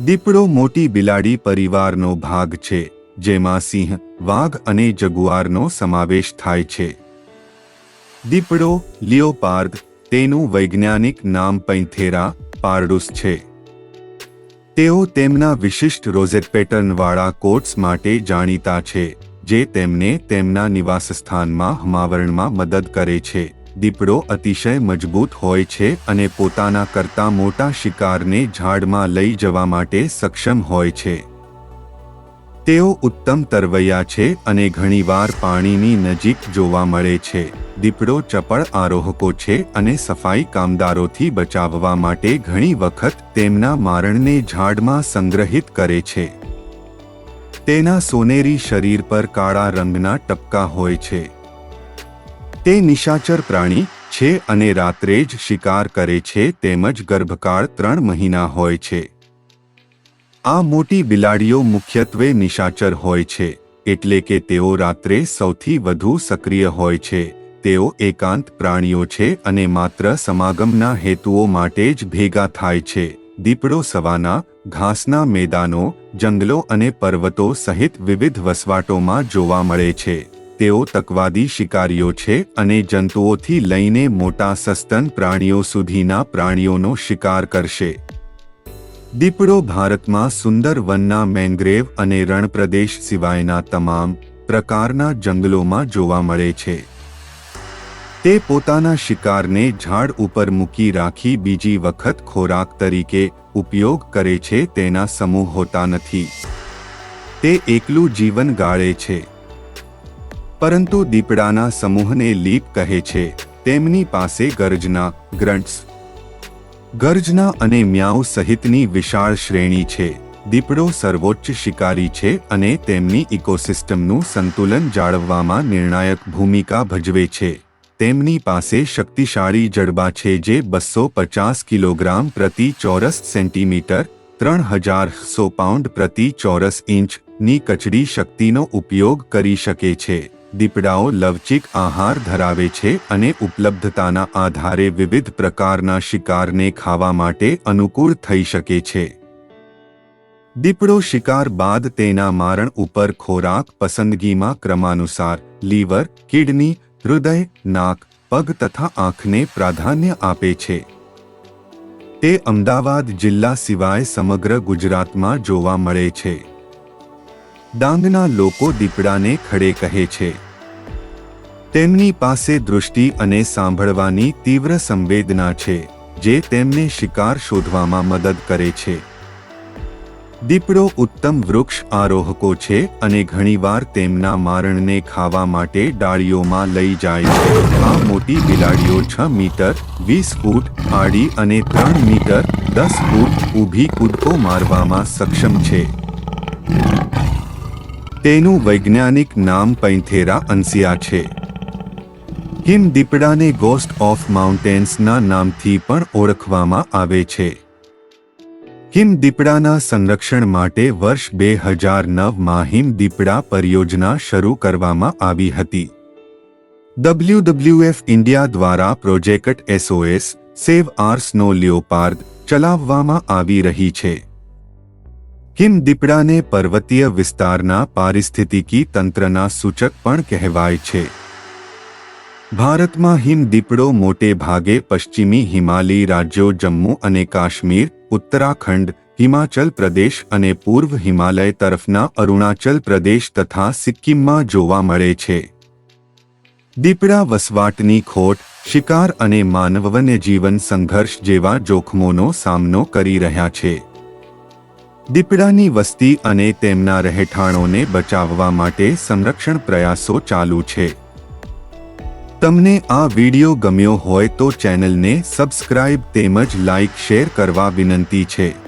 દીપડો મોટી બિલાડી પરિવારનો ભાગ છે, જેમાં સિંહ, વાઘ અને જગુઆરનો સમાવેશ થાય છે. દીપડો, લિયોપાર્ડ, તેનું વૈજ્ઞાનિક નામ પૈંથેરા, પારડુસ છે. તેઓ તેમના વિશિષ્ટ રોઝેટ પેટર્નવાળા કોટ્સ માટે જાણીતા છે, જે તેમને તેમના નિવાસસ્થાનમાં હમાવરણમાં મદદ કરે છે. દીપડો અતિશય મજબૂત હોય છે અને પોતાના કરતાં મોટા શિકારને ઝાડમાં લઈ જવા માટે સક્ષમ હોય છે. તેઓ ઉત્તમ તરવૈયા છે અને ઘણીવાર પાણીની નજીક જોવા મળે છે. દીપડો ચપળ આરોહકો છે અને સફાઈ કામદારોથી બચાવવા માટે ઘણી વખત તેમના મારણને ઝાડમાં સંગ્રહિત કરે છે. તેના સોનેરી શરીર પર કાળા રંગના ટપકા હોય છે. તે નિશાચર પ્રાણી છે અને રાત્રે જ શિકાર કરે છે તેમજ ગર્ભકાળ ત્રણ મહિના હોય છે. આ મોટી બિલાડીઓ મુખ્યત્વે નિશાચર હોય છે, એટલે કે તેઓ રાત્રે સૌથી વધુ સક્રિય હોય છે. તેઓ એકાંત પ્રાણીઓ છે અને માત્ર સમાગમના હેતુઓ માટે જ ભેગા થાય છે. દીપડો સવાના, ઘાસના મેદાનો, જંગલો અને પર્વતો સહિત વિવિધ વસવાટોમાં જોવા મળે છે. તેઓ તકવાદી શિકારીઓ છે અને જંતુઓથી લઈને મોટા સસ્તન પ્રાણીઓ સુધીના પ્રાણીઓનો શિકાર કરશે. દીપડો ભારતમાં સુંદર વનના મેંગ્રેવ અને રણપ્રદેશ સિવાયના તમામ પ્રકારના જંગલોમાં જોવા મળે છે. તે પોતાના શિકારને ઝાડ ઉપર મૂકી રાખી બીજી વખત ખોરાક તરીકે ઉપયોગ કરે છે તેના સમૂહ હોતા નથી. તે એકલું જીવન ગાળે છે. પરંતુ દીપડાના સમૂહને લીપ કહે છે, તેમની પાસે ગર્જના ગ્રન્ટ્સ ગર્જના અને મ્યાઉ સહિતની વિશાળ શ્રેણી છે. દીપડો સર્વોચ્ચ શિકારી છે અને તેમની ઇકોસિસ્ટમનું સંતુલન જાળવવામાં નિર્ણાયક ભૂમિકા ભજવે છે. તેમની પાસે શક્તિશાળી જડબા છે જે બસો પચાસ કિલોગ્રામ પ્રતિ ચોરસ સેન્ટીમીટર, ત્રણ હજાર સો પાઉન્ડ પ્રતિ ચોરસ ઇંચની કચડી શક્તિનો ઉપયોગ કરી શકે છે. દીપડાઓ લવચિક આહાર ધરાવે છે અને ઉપલબ્ધતાના આધારે વિવિધ પ્રકારના શિકારને ખાવા માટે અનુકૂળ થઈ શકે છે. દીપડો શિકાર બાદ તેના મારણ ઉપર ખોરાક પસંદગીમાં ક્રમાનુસાર લીવર, કિડની, હૃદય, નાક, પગ તથા આંખને પ્રાધાન્ય આપે છે. તે અમદાવાદ જિલ્લા સિવાય સમગ્ર ગુજરાતમાં જોવા મળે છે. ડાંગના લોકો દીપડાને ખડે કહે છે. તેમની પાસે દૃષ્ટિ અને સાંભળવાની તીવ્ર સંવેદના છે, જે તેમને શિકાર શોધવામાં મદદ કરે છે. દીપડો ઉત્તમ વૃક્ષ આરોહકો છે અને ઘણીવાર તેમના મારણને ખાવા માટે ડાળીઓમાં લઈ જાય છે. આ મોટી બિલાડીઓ છ મીટર, વીસ ફૂટ, આડી અને ત્રણ મીટર, દસ ફૂટ ઊભી કૂદકો મારવામાં સક્ષમ છે. તેનું વૈજ્ઞાનિક નામ પૈથેરા અંસિયા છે. હિમ દીપડાને ગોસ્ટ ઓફ માઉન્ટેન્સના નામથી પણ ઓળખવામાં આવે છે. હિમ દીપડાના સંરક્ષણ માટે વર્ષ બે હજાર નવમાં હિમ દીપડા પરિયોજના શરૂ કરવામાં આવી હતી. ડબલ્યુડબલ્યુએફ ઇન્ડિયા દ્વારા પ્રોજેક્ટ એસઓએસ સેવ આર્સ નો લિયોપાર્ડ ચલાવવામાં આવી રહી છે. હિમ દીપડાને પર્વતીય વિસ્તારના પારિસ્થિતિકી તંત્રના સૂચક પણ કહેવાય છે. ભારતમાં હિમ દીપડો મોટે ભાગે પશ્ચિમી હિમાલયી રાજ્યો જમ્મુ અને કાશ્મીર, ઉત્તરાખંડ, હિમાચલ પ્રદેશ અને પૂર્વ હિમાલય તરફના અરુણાચલ પ્રદેશ તથા સિક્કિમમાં જોવા મળે છે. દીપડા વસવાટની ખોટ, શિકાર અને માનવ વન્યજીવન સંઘર્ષ જેવા જોખમોનો સામનો કરી રહ્યા છે. દીપડાની વસ્તી અને તેમના રહેઠાણોને બચાવવા માટે સંરક્ષણ પ્રયાસો ચાલુ છે. તમને આ વિડિયો ગમ્યો હોય તો ચેનલને સબસ્ક્રાઇબ તેમજ લાઇક શેર કરવા વિનંતી છે.